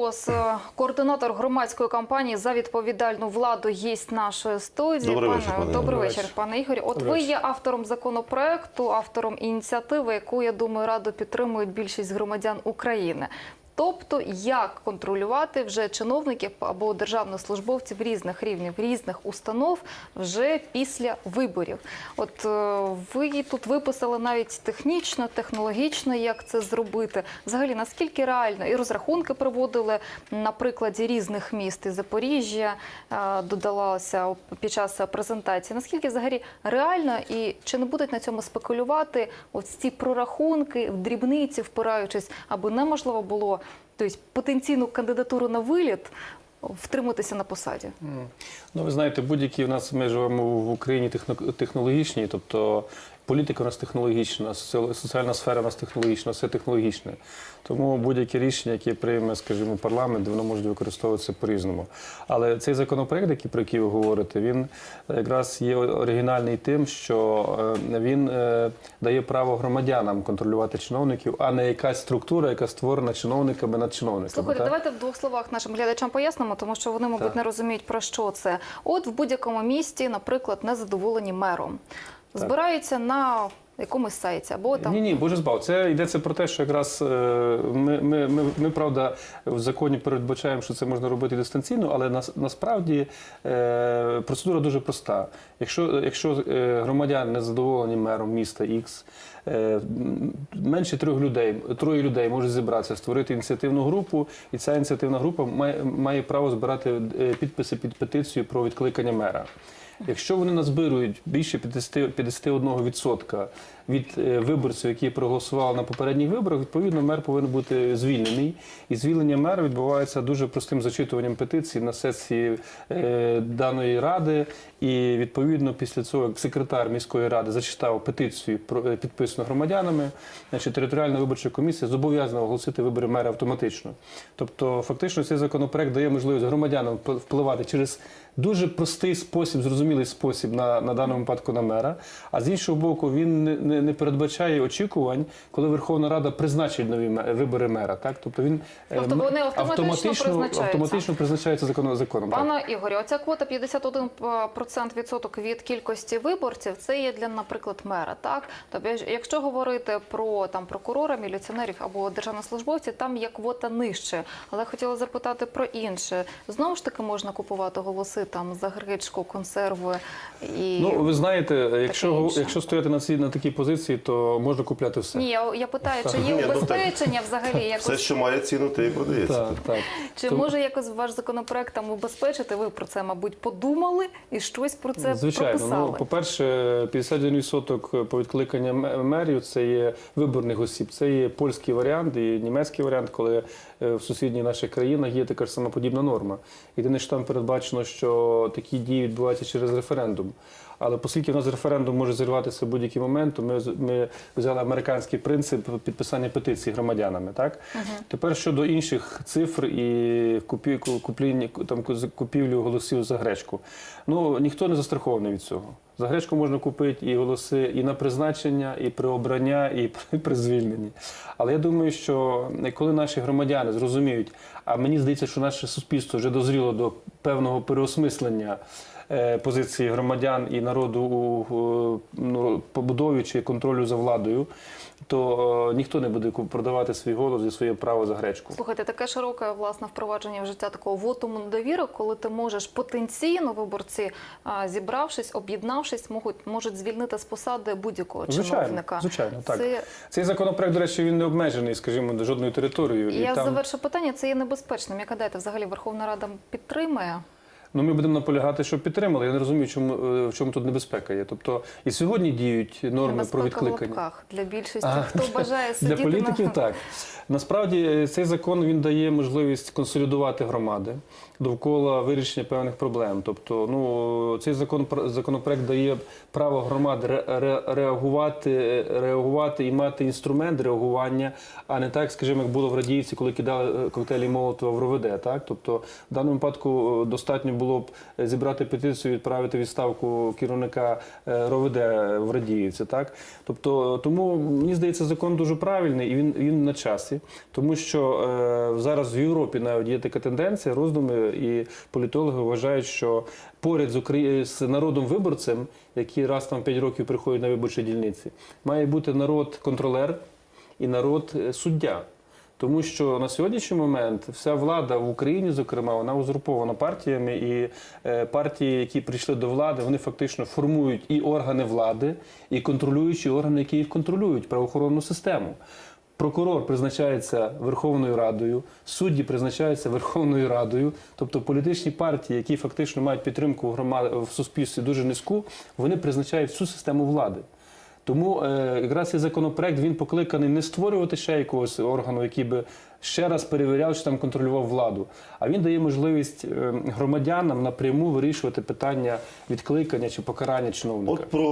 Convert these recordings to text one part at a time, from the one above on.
Ос, е, координатор громадської кампанії за відповідальну владу єсть нашої студії. Добрий вечір, пане. добрий Добрий вечір, вечір. пане Ігорі. От Добрий ви вечір. є автором законопроекту, автором ініціативи, яку я думаю, радо підтримують більшість громадян України. Тобто, як контролювати вже чиновників або державних службовців різних рівнів, різних установ вже після виборів. От е, ви тут виписали навіть технічно, технологічно, як це зробити. Взагалі, наскільки реально і розрахунки проводили на прикладі різних міст і Запоріжжя е, додалося під час презентації. Наскільки взагалі реально і чи не будуть на цьому спекулювати ось ці прорахунки в дрібниці, впираючись, аби неможливо було тобто, потенційну кандидатуру на виліт втриматися на посаді? Ну, ви знаєте, будь-які в нас ми живемо в Україні технологічні, тобто політика у нас технологічна, соціальна сфера у нас технологічна, все технологічне. Тому будь-яке рішення, яке прийме, скажімо, парламент, воно може використовуватися по-різному. Але цей законопроект, який про який ви говорите, він якраз є оригінальний тим, що е, він е, дає право громадянам контролювати чиновників, а не якась структура, яка створена чиновниками над чиновниками. Слухайте, давайте в двох словах нашим глядачам пояснимо, тому що вони, мабуть, Так. не розуміють про що це. От в будь-якому місті, наприклад, незадоволені мером, збираються на якомусь сайті або там Ні, ні, боже збав. Це йдеться про те, що якраз е, ми, ми, ми, ми правда в законі передбачаємо, що це можна робити дистанційно, але нас, насправді е, процедура дуже проста. Якщо, якщо е, громадяни не задоволені мером міста X, е, менше трьох людей, троє людей можуть зібратися, створити ініціативну групу, і ця ініціативна група має, має право збирати е, підписи під петицію про відкликання мера. Якщо вони назбирують більше 50, 51% від е, виборців, які проголосували на попередніх виборах, відповідно мер повинен бути звільнений. І звільнення мера відбувається дуже простим зачитуванням петиції на сесії е, даної ради. І відповідно після цього як секретар міської ради зачитав петицію е, підписану громадянами. Значить, територіальна виборча комісія зобов'язана оголосити вибори мера автоматично. Тобто, фактично, цей законопроект дає можливість громадянам впли- впливати через дуже простий спосіб, зрозумілий спосіб на, на даному випадку на мера. А з іншого боку, він не, не, не передбачає очікувань, коли Верховна Рада призначить нові вибори мера. Так, тобто він е, Тобто вони автоматично призначаються? автоматично призначається законом. законом. Пане Ігорі, оця квота 51% відсоток від кількості виборців, це є для, наприклад, мера. Так, тобто, якщо говорити про там прокурора, міліціонерів або державних службовців, там є квота нижче. Але хотіла запитати про інше. Знову ж таки можна купувати голоси там за гречку, консерви і Ну, ви знаєте, якщо, інше. якщо стояти на цій на такій позиції, то можна купляти все. ні, я, я питаю, чи є ну, убезпечення взагалі Все, що має ціну, те і продається. Так, так. Чи Тому- може якось ваш законопроект там убезпечити? Ви про це, мабуть, подумали і щось про це Звичайно, прописали? ну по-перше, 51% по відкликання мерів це є виборних осіб. Це є польський варіант і німецький варіант, коли е, в сусідніх наших країнах є така ж сама подібна норма. Єдине, що там передбачено, що такі дії відбуваються через референдум. Але оскільки в нас референдум може зірватися в будь-який момент, то ми, ми взяли американський принцип підписання петицій громадянами. Так тепер щодо інших цифр і купі, ку- купління там купівлю голосів за гречку. Ну ніхто не застрахований від цього. За гречку можна купити і голоси і на призначення, і при обрання, і при, при звільненні. Але я думаю, що коли наші громадяни зрозуміють, а мені здається, що наше суспільство вже дозріло до певного переосмислення е, позиції громадян і народу у е, ну, побудові чи контролю за владою, то е, ніхто не буде продавати свій голос і своє право за гречку. Слухайте, таке широке власне впровадження в життя такого вотуму недовіри, коли ти можеш потенційно виборці, а, зібравшись, об'єднавшись, можуть можуть звільнити з посади будь-якого чиновника. звичайно, так. Це Цей законопроект, до речі, він не обмежений, скажімо, жодною територією. я завершу питання. Це є небезпечним. Як гадаєте, взагалі Верховна Рада підтримає? Ну, ми будемо наполягати, щоб підтримали. Я не розумію, чому, е, в чому тут небезпека є. Тобто і сьогодні діють норми про Небезпека в лапках для більшості, А, хто бажає Для політиків на так. Насправді е, цей закон він дає можливість консолідувати громади довкола вирішення певних проблем. Тобто, ну цей закон законопроект дає право громад ре- ре- реагувати, е, реагувати і мати інструмент реагування, а не так, скажімо, як було в Радіївці, коли кидали коктейлі Молотова в РОВД. Так, тобто в даному випадку достатньо було б зібрати петицію, відправити відставку керівника е, РОВД в Радіївці. Так тобто, тому мені здається, закон дуже правильний і він, він на часі, тому що е, зараз в Європі навіть є така тенденція, роздуми, і політологи вважають, що поряд з Украї... з народом виборцем, який раз там 5 років приходить на виборчі дільниці, має бути народ-контролер і народ е, суддя. Тому що на сьогоднішній момент вся влада в Україні, зокрема, вона узурпована партіями, і е, партії, які прийшли до влади, вони фактично формують і органи влади, і контролюючі органи, які їх контролюють правоохоронну систему. Прокурор призначається Верховною Радою, судді призначаються Верховною Радою, тобто політичні партії, які фактично мають підтримку в громади в суспільстві дуже низьку, вони призначають всю систему влади. Тому е, якраз цей законопроект він покликаний не створювати ще якогось органу, який би ще раз перевіряв, чи там контролював владу. А він дає можливість е, громадянам напряму вирішувати питання відкликання чи покарання чиновника. От про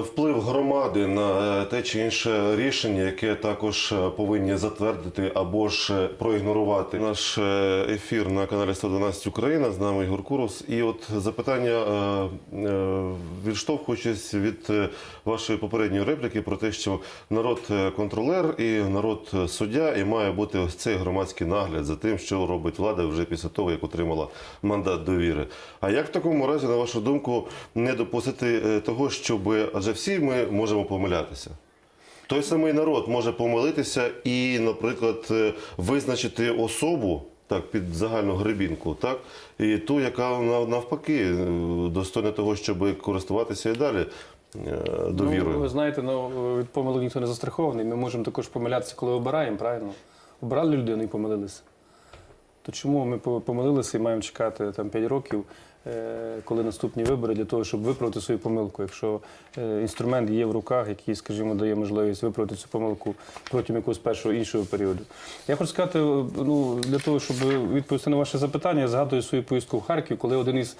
вплив громади на е, те чи інше рішення, яке також е, повинні затвердити або ж е, проігнорувати. Наш е, ефір на каналі 112 Україна з нами Ігор Курус. І от запитання, е, е, відштовхуючись від е, вашої попередньої репліки про те, що народ е, контролер і народ е, суддя, і має бути ось цей громадський нагляд за тим, що робить влада вже після того, як отримала мандат довіри. А як в такому разі, на вашу думку, не допустити е, того, щоб адже всі ми можемо помилятися? Той самий народ може помилитися і, наприклад, е, визначити особу так під загальну гребінку, так і ту, яка навпаки е, достойна того, щоб користуватися і далі е, довірою. Ну, ви знаєте, ну від помилок ніхто не застрахований. Ми можемо також помилятися, коли обираємо, правильно? Обрали людину і помилилися. То чому ми помилилися і маємо чекати там 5 років, е, коли наступні вибори, для того, щоб виправити свою помилку, якщо е, інструмент є в руках, який, скажімо, дає можливість виправити цю помилку протягом якогось першого іншого періоду. Я хочу сказати, ну для того, щоб відповісти на ваше запитання, я згадую свою поїздку в Харків, коли один із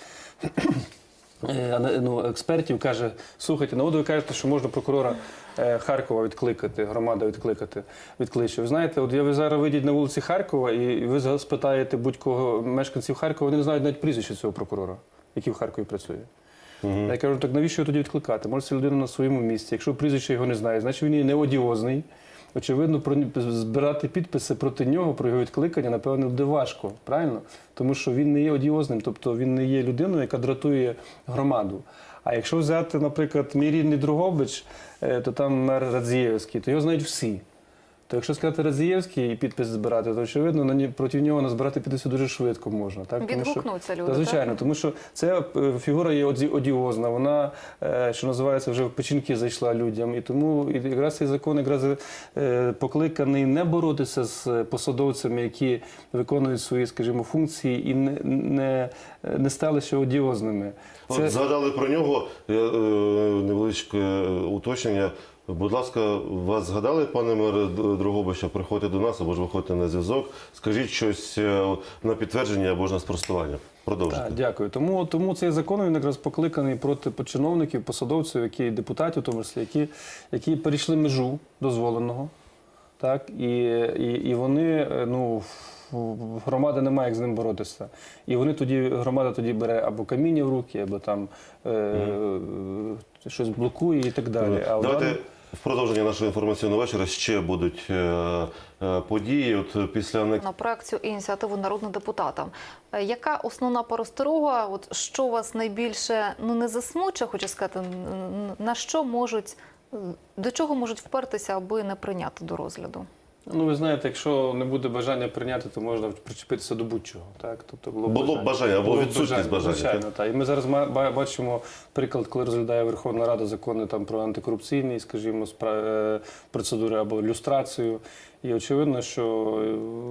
Е, ну, експертів каже: слухайте, на ви кажете, що можна прокурора Харкова відкликати, громада відкликати, відкличе. Ви знаєте, от я ви зараз вийдіть на вулиці Харкова, і ви спитаєте будь-кого мешканців Харкова, вони не знають навіть прізвище цього прокурора, який в Харкові працює. Я кажу, так навіщо його тоді відкликати? Може, це людина на своєму місці. Якщо прізвище його не знає, значить він є не одіозний. Очевидно, збирати підписи проти нього, про його відкликання, напевно, буде важко, правильно? Тому що він не є одіозним, тобто він не є людиною, яка дратує громаду. А якщо взяти, наприклад, мій рідний Другобич, е, то там мер Радзієвський, то його знають всі. То якщо сказати Радзієвський і підпис збирати, то очевидно на ні- проти нього назбирати підписи дуже швидко можна. Так? Тому що- Відгукнуться люди, Та, звичайно, так? тому що ця е, фігура є оді- одіозна, вона, е, що називається, вже в печінки зайшла людям. І тому і якраз цей закон якраз е, покликаний не боротися з посадовцями, які виконують свої, скажімо, функції і не, не, не стали ще одіозними. От згадали про нього невеличке уточнення. Будь ласка, вас згадали, пане мере Другобича, приходьте до нас або ж виходьте на зв'язок. Скажіть щось е, на підтвердження або ж на спростування. Продовжуйте. Так, дякую. Тому, тому цей закон він якраз покликаний проти чиновників, посадовців, які депутатів, в тому числі, які, які перейшли межу дозволеного. Так, і, і, і вони, е, ну, громада не має як з ним боротися. І вони тоді, громада тоді бере або каміння в руки, або там е, щось блокує і так далі. А Давайте в продовження нашого інформаційного вечора ще будуть е, е, події. От після анексії на проект цю ініціативу народним депутатам. Е, Яка основна пересторога? От що вас найбільше ну не засмучує, хочу сказати, на що можуть до чого можуть впертися, аби не прийняти до розгляду? Ну, ви знаєте, якщо не буде бажання прийняти, то можна причепитися до будь-чого. Так? Тобто було, Було б бажання або Було б відсутність бажання, Звичайно, так. І ми зараз ма- бачимо приклад, коли розглядає Верховна Рада закони там, про антикорупційні, скажімо, спра- е, процедури або люстрацію. І очевидно, що е,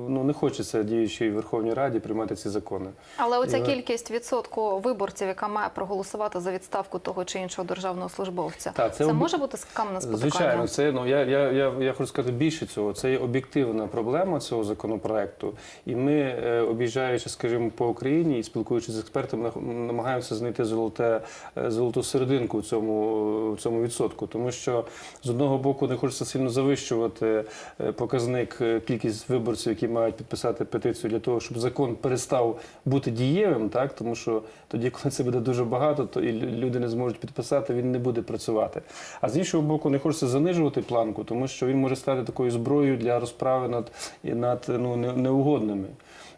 ну, не хочеться діючій Верховній Раді приймати ці закони. Але оця І- кількість відсотку виборців, яка має проголосувати за відставку того чи іншого державного службовця, Так, це це об- може бути каменем спотикання? Звичайно, це ну я, я, я, я хочу сказати більше цього. Це є об'єктивна проблема цього законопроекту, і ми, е, об'їжджаючи, скажімо, по Україні і спілкуючись з експертами, намагаємося знайти золоте, е, золоту серединку в цьому, в цьому відсотку. Тому що з одного боку не хочеться сильно завищувати е, показник е, кількість виборців, які мають підписати петицію для того, щоб закон перестав бути дієвим, так тому що тоді, коли це буде дуже багато, то і люди не зможуть підписати, він не буде працювати. А з іншого боку, не хочеться занижувати планку, тому що він може стати такою зброєю для розправи над, над ну, не- неугодними.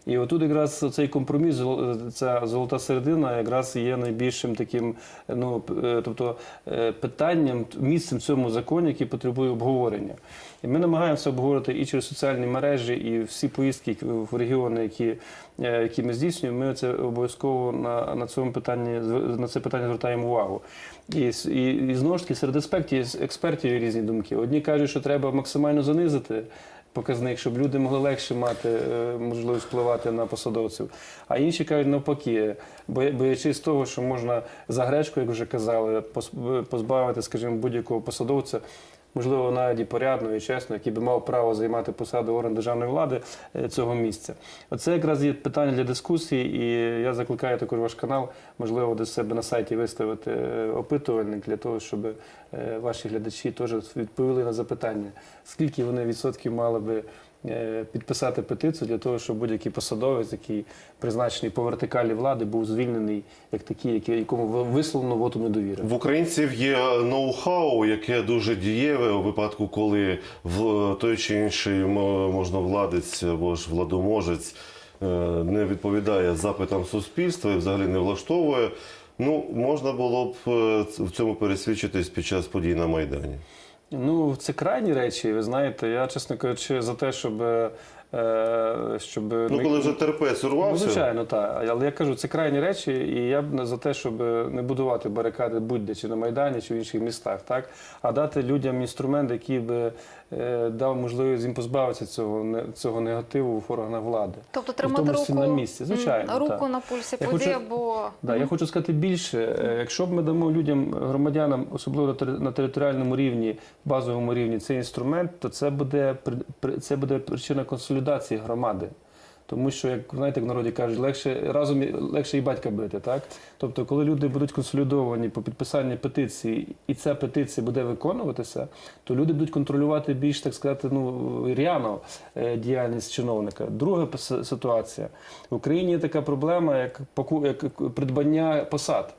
І отут якраз цей компроміс, ця золота середина, якраз є найбільшим таким, ну е, тобто е, питанням, місцем в цьому законі, який потребує обговорення. І ми намагаємося обговорити і через соціальні мережі, і всі поїздки в регіони, які, е, які ми здійснюємо. Ми це обов'язково на, на цьому питанні на це питання звертаємо увагу. І, і, і знову ж таки серед експертів, експертів різні думки. Одні кажуть, що треба максимально занизити показник, щоб люди могли легше мати е, можливість впливати на посадовців. А інші кажуть навпаки, боя- боячись того, що можна за гречку, як вже казали, позбавити, скажімо, будь-якого посадовця. Можливо, навіть порядно і чесно, який би мав право займати посаду орган державної влади е, цього місця. Оце якраз є питання для дискусії, і я закликаю також ваш канал, можливо, до себе на сайті виставити е, опитувальник для того, щоб е, ваші глядачі теж відповіли на запитання, скільки вони відсотків мали би підписати петицію для того, щоб будь-який посадовець, який призначений по вертикалі влади, був звільнений як такий, якому висловлено воту недовіри. В українців є ноу-хау, яке дуже дієве у випадку, коли в той чи інший мо- можновладець або ж владоможець е, не відповідає запитам суспільства і взагалі не влаштовує. Ну, можна було б е, в цьому пересвідчитись під час подій на Майдані. Ну, це крайні речі. Ви знаєте, я, чесно кажучи, за те, щоб. Е, щоб Ну, коли вже терпець Ну, урвався, звичайно, так. Але я кажу, це крайні речі, і я б не за те, щоб не будувати барикади будь-де чи на Майдані, чи в інших містах, так? а дати людям інструмент, який би е, дав можливість їм позбавитися цього, не- цього негативу в органах влади. Тобто тримати тому руку, на місці, звичайно, руку так. на пульсі Я подій, хочу- або Да, я хочу сказати більше. Е, Якщо б ми дамо людям, громадянам, особливо на територіальному рівні, базовому рівні, цей інструмент, то це буде це буде причина консолідації громади. Тому що, як знаєте, як в народі кажуть, легше разом легше і батька бити. Так? Тобто, коли люди будуть консолідовані по підписанні петиції, і ця петиція буде виконуватися, то люди будуть контролювати більш, так сказати, ну ряно е, діяльність чиновника. Друга ситуація в Україні є така проблема, як як придбання посад.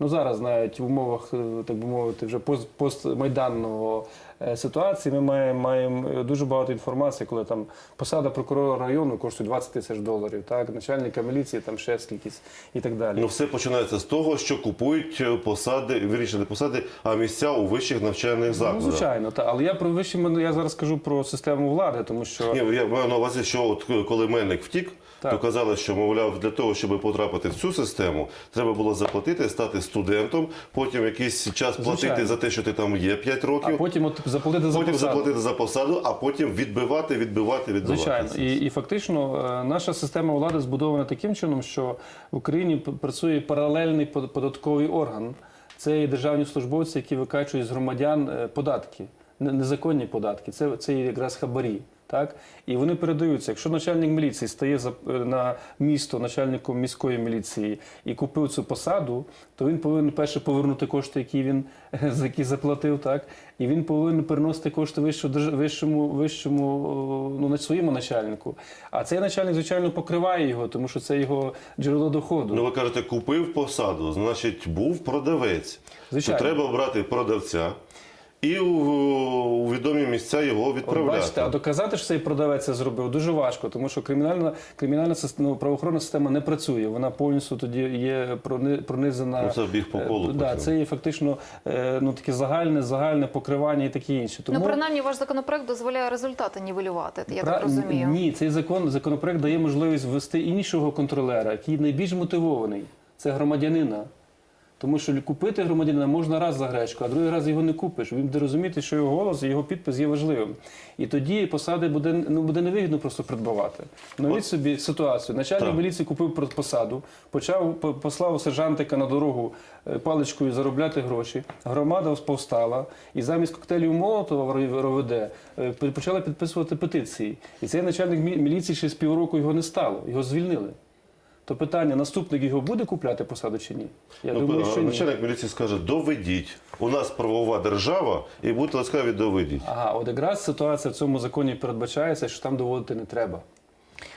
Ну зараз навіть в умовах, е, так би мовити, вже постмайданного е, ситуації ми маємо, маємо е, дуже багато інформації, коли там посада прокурора району коштує 20 тисяч доларів, так, начальника міліції там ще скількись і так далі. ну все починається з того, що купують е, посади, вірніше не посади, а місця у вищих навчальних Ну, закладах. звичайно, та але я про вищі я зараз кажу про систему влади, тому що Ні, я маю на увазі, що от коли Мельник втік, Так. то казали, що мовляв, для того, щоб потрапити в цю систему, треба було заплатити, стати студентом, потім якийсь час платити Звичайно. за те, що ти там є 5 а років, потім от заплатити за потім посаду. заплатити за посаду, а потім відбивати, відбивати, відбивати. Звичайно, і, і фактично е, наша система влади збудована таким чином, що в Україні працює паралельний под- податковий орган. Це є державні службовці, які викачують з громадян е, податки, не- незаконні податки. Це, це якраз хабарі. Так? І вони передаються. Якщо начальник міліції стає е, на місто начальником міської міліції і купив цю посаду, то він повинен перше повернути кошти, які він за які заплатив, так? І він повинен переносити кошти вищому, вищому, вищому ну, на своєму начальнику. А цей начальник, звичайно, покриває його, тому що це його джерело доходу. Ну ви кажете, купив посаду, значить був продавець. Звичайно. То треба брати продавця і у, у відомі місця його От бачите, а доказати, що цей продавець це зробив, дуже важко, тому що кримінальна, кримінальна сис- ну, правоохоронна система не працює. Вона повністю тоді є прони- пронизана. Ну, це біг по колу Е, Да, потім. це є фактично е, ну, таке загальне, загальне покривання і таке інше. Тому ну принаймні ваш законопроект дозволяє результати нівелювати. Я Пра- так розумію. Ні, цей закон законопроект дає можливість ввести іншого контролера, який найбільш мотивований. Це громадянина. Тому що купити громадянина можна раз за гречку, а другий раз його не купиш. Він буде розуміти, що його голос і його підпис є важливим. І тоді посади буде ну буде невигідно просто придбавати. Навіть собі ситуацію. Начальник Так. міліції купив посаду, почав послав сержантика на дорогу е, паличкою заробляти гроші. Громада повстала, і замість коктейлів Молотова в РОВД е, почали підписувати петиції. І цей начальник міліції ще з півроку його не стало, його звільнили. То питання: наступник його буде купляти посаду чи ні? Я Ну, думаю, що ні. начальник міліції скаже: доведіть. У нас правова держава, і будь ласкаві, доведіть. Ага, от якраз ситуація в цьому законі передбачається, що там доводити не треба.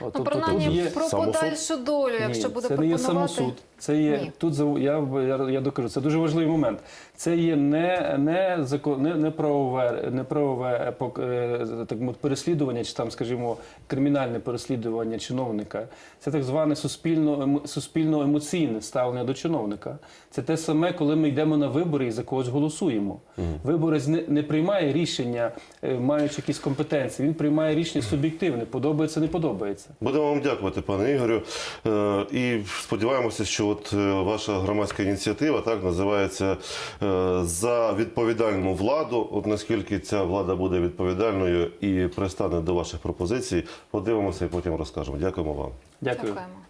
От Ну, тут- тут є- про самосуд? подальшу долю, якщо Ні, буде це не є самосуд. Це є Ні. тут за- я, я, я докажу. Це дуже важливий момент. Це є не, не, закон, не, не правове, не правове е, е, так мовити, переслідування, чи там, скажімо, кримінальне переслідування чиновника. Це так зване суспільно суспільно емоційне ставлення до чиновника. Це те саме, коли ми йдемо на вибори і за когось голосуємо. Виборець не, не приймає рішення, е, маючи якісь компетенції. Він приймає рішення суб'єктивне, подобається, не подобається. Будемо вам дякувати, пане Ігорю. Е, І сподіваємося, що от е, ваша громадська ініціатива так називається е, за відповідальну владу. От наскільки ця влада буде відповідальною і пристане до ваших пропозицій, подивимося і потім розкажемо. Дякуємо вам. Дякую. Дякуємо.